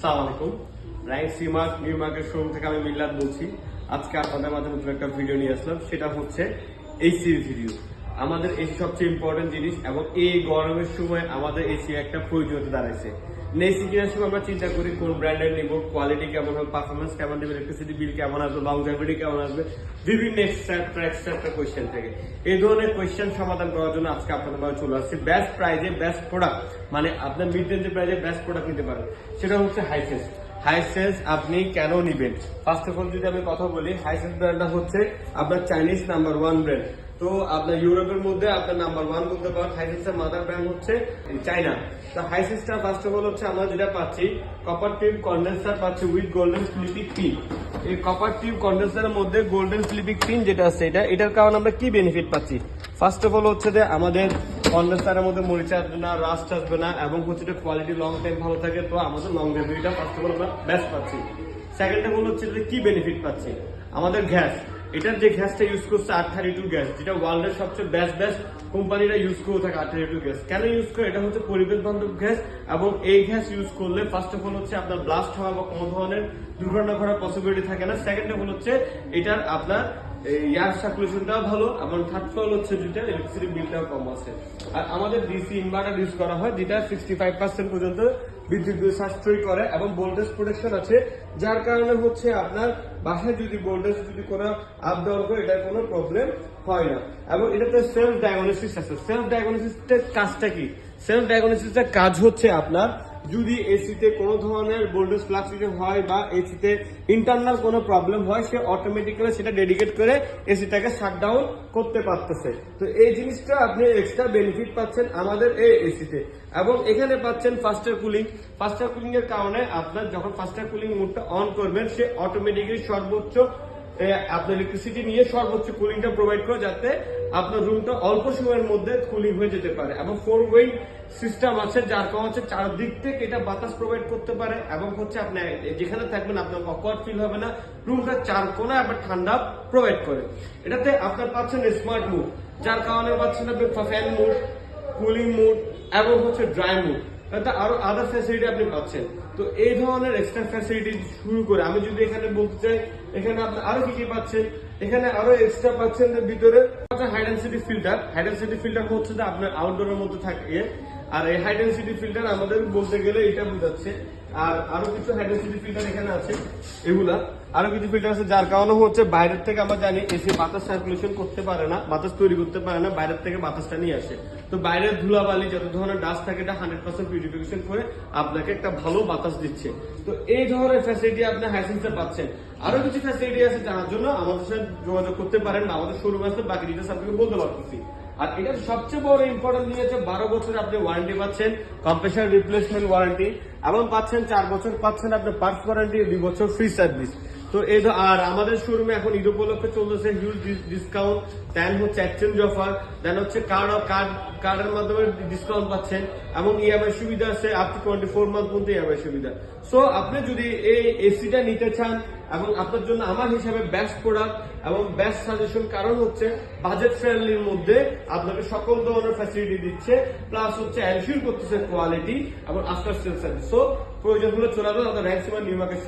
সালাম আলাইকুম right Seamark New Market showroom থেকে আমি মিল্লাত বলছি। আজকে আপনাদের মাধ্যমে নতুন একটা ভিডিও নিয়ে আসলাম। সেটা হচ্ছে এসি ভিডিও আমাদের এই সবচেয়ে ইম্পর্টেন্ট জিনিস এবং এই গরমের সময় আমাদের এসি একটা প্রয়োজনীয়তা দাঁড়াইছে। এসি কেনার সময় আমরা চিন্তা করি, কোন ব্র্যান্ডের নিব কোয়ালিটি কেমন হবে পারফরমেন্স কেমন দেবে ইলেকট্রিসিটি বিল কেমন আসবে লংজাভিটি কেমন আসবে, বিভিন্ন এক্সট্রা এক্সট্রা কোয়েশ্চেন থেকে। এই ধরনের কোয়েশ্চেন সমাধান করার জন্য আজকে আপনাদের মাঝে চলে আসছে। বেস্ট প্রাইজে বেস্ট প্রোডাক্ট মানে আপনার মিড রেঞ্জের প্রাইজে বেস্ট প্রোডাক্ট নিতে পারেন। সেটা হচ্ছে হাইসেন্স হাইসেন্স আপনি কেন নিবেন? ফার্স্ট অফ অল যদি আমি কথা বলি হাইসেন্স ব্র্যান্ডটা হচ্ছে আপনার চাইনিজ নাম্বার ওয়ান ব্র্যান্ড তো আপনার ইউরোপের মধ্যে আপনার নাম্বার ওয়ান বলতে পারেন হাইসেন্সের মাদার ব্র্যান্ড হচ্ছে চাইনা তো হাইসেন্সটা ফার্স্ট অফ অল হচ্ছে আমরা যেটা পাচ্ছি কপার টিউব কন্ডেন্সার পাচ্ছি উইথ গোল্ডেন স্লিপিক পিন এই কপার টিউব কন্ডেন্সারের মধ্যে গোল্ডেন স্লিপিক পিন যেটা আছে এটা, এটার কারণে আমরা কি বেনিফিট পাচ্ছি? ফার্স্ট অফ অল হচ্ছে যে আমাদের কন্ডেন্সারের মধ্যে মরিচা আসবে না রাস্ট আসবে না, এবং হচ্ছে কোয়ালিটি লং টাইম ভালো থাকে, তো আমাদের লং রেভিউটা ফার্স্ট অফ অল আমরা বেস্ট পাচ্ছি। সেকেন্ড অফ অল হচ্ছে যে কি বেনিফিট পাচ্ছি? আমাদের গ্যাস এটার যে গ্যাসটা ইউজ করছে আট থার্টি টু গ্যাস, যেটা ওয়ার্ল্ডের সবচেয়ে বেস্ট বেস্ট কোম্পানিরা ইউজ করে থাকে আট থার্টি টু গ্যাস। কেন ইউজ করে? এটা হচ্ছে পরিবেশ বান্ধব গ্যাস এবং এই গ্যাস ইউজ করলে ফার্স্ট অফ অল হচ্ছে আপনার ব্লাস্ট হওয়া বা কোনো ধরনের দুর্ঘটনা ঘটার পসিবিলিটি থাকে না। সেকেন্ড অফ অল হচ্ছে এটার আপনার এয়ার সার্কুলেশনটাও ভালো এবং থার্ড ফল হচ্ছে যেটা ইলেকট্রিসিটি বিলটাও কম আছে। আর আমাদের ডিসি ইনভার্টার ইউজ করা হয়, যেটা সিক্সটি ফাইভ পার্সেন্ট পর্যন্ত বিদ্যুৎ বিল সাশ্রয় করে, এবং ভোল্টেজ প্রোটেকশন আছে, যার কারণে হচ্ছে আপনার বাসায় যদি ভোল্টেজ যদি কোনো আপ ডাউন করে, এটার কোনো প্রবলেম হয় না। এবং এটাতে সেলফ ডায়াগনোসিস আছে। সেলফ ডায়াগনোসিসের কাজটা কি? সেলফ ডায়াগনোসিসের কাজ হচ্ছে আপনার যদি এসিতে কোনো ধরনের ভোল্টেজ ফ্লাকচুয়েশন হয় বা এসিতে ইন্টারনাল কোনো প্রবলেম হয়, সে অটোমেটিক্যালি সেটা ডেডিকেট করে এসিটাকে শাটডাউন করতে পারতেছে। তো এই জিনিসটা আপনি এক্সট্রা বেনিফিট পাচ্ছেন আমাদের এই এসিতে এবং এখানে পাচ্ছেন ফাস্টার কুলিং ফাস্টার কুলিং এর কারণে আপনার যখন ফাস্টার কুলিং মোডটা অন করবেন, সে অটোমেটিক্যালি সর্বোচ্চ আপনার ইলেকট্রিসিটি নিয়ে সর্বোচ্চ কুলিংটা প্রোভাইড করে যাতে আপনার রুমটা অল্প সময়ের মধ্যে কুলিং হয়ে যেতে পারে এবং ফোর ওয়ে সিস্টেম আছে, যার কারণ হচ্ছে চারদিক থেকে এটা বাতাস প্রোভাইড করতে পারে এবং হচ্ছে আপনি যেখানে থাকবেন আপনার অকওয়ার্ড ফিল হবে না রুমটা চার কোনা আবার ঠান্ডা প্রোভাইড করে। এটাতে আপনার পাচ্ছেন স্মার্ট মুড যার কারণে পাচ্ছেন আপনি ফ্যান মুড কুলিং মুড এবং হচ্ছে ড্রাই মুড আরও আদার ফ্যাসিলিটি আপনি পাচ্ছেন। তো এই ধরনের এক্সট্রা ফ্যাসিলিটি শুরু করে আমি যদি এখানে বলতে চাই, এখানে আপনি আরও কি কি পাচ্ছেন? এখানে আরও এক্সট্রা পাচ্ছেন ভিতরে। হাইড সিটি ফিল্টার হাইড সিটি ফিল্টার হচ্ছে যে আপনার আউটডোরের মধ্যে থাকে। আর এই হাইড সিটি ফিল্টার আমাদের বলতে গেলে এটা বোঝাচ্ছে। আর আরও কিছু হাইড সিটি ফিল্টার এখানে আছে, এগুলা। আরও কিছু ফিল্টার আছে যার কারণে হচ্ছে বাইরের থেকে আমরা জানি এসি বাতাস সার্কুলেশন করতে পারে না, বাতাস তৈরি করতে পারে না, বাইরের থেকে বাতাসটা নিয়ে আসে। তো বাইরের ধুলাবালি, যত ধরনের ডাস্ট থাকে, এটা হান্ড্রেড পার্সেন্ট পিউরিফিকেশন করে আপনাকে একটা ভালো বাতাস দিচ্ছে। তো এই ধরনের ফ্যাসিলিটি আপনি হাইসেন্সে পাচ্ছেন। আরও কিছু ফ্যাসিলিটি আছে জানার জন্য আমাদের সাথে যোগাযোগ করতে পারেন আমাদের শোরুম আসলে বাকি ডিটেলস আপনাকে বলতে পারতেছি। আর এটার সবচেয়ে বড় ইম্পর্টেন্ট নিয়ে হচ্ছে বারো বছর আপনি ওয়ারেন্টি পাচ্ছেন কম্প্রেসার রিপ্লেসমেন্ট ওয়ারেন্টি এবং পাচ্ছেন চার বছর, পাচ্ছেন আপনি পার্স ওয়ারেন্টি দুই বছর ফ্রি সার্ভিস তো এই আর আমাদের শোরুমে এখন ঈদ উপলক্ষে চলতেছে হিউজ ডিসকাউন্ট দেন হচ্ছে এক্সচেঞ্জ অফার দেন হচ্ছে কার্ড কার্ড কার্ডের মাধ্যমে ডিসকাউন্ট পাচ্ছেন, এবং ইএমআই সুবিধা আছে up to twenty four month পর্যন্ত ইএমআই সুবিধা। সো আপনি যদি এই এসিটা নিতে চান, এবং আপনার জন্য আমার হিসাবে বেস্ট প্রোডাক্ট এবং বেস্ট সাজেশন কারণ হচ্ছে বাজেট ফ্রেন্ডলির মধ্যে আপনাকে সকল ধরনের ফ্যাসিলিটি দিচ্ছে প্লাস হচ্ছে এনশিওর করতেছে কোয়ালিটি এবং আফটার সেল সো প্রয়োজন হলে চলে আসবেন আমাদের র্যাঙ্ক নিউ মার্কেট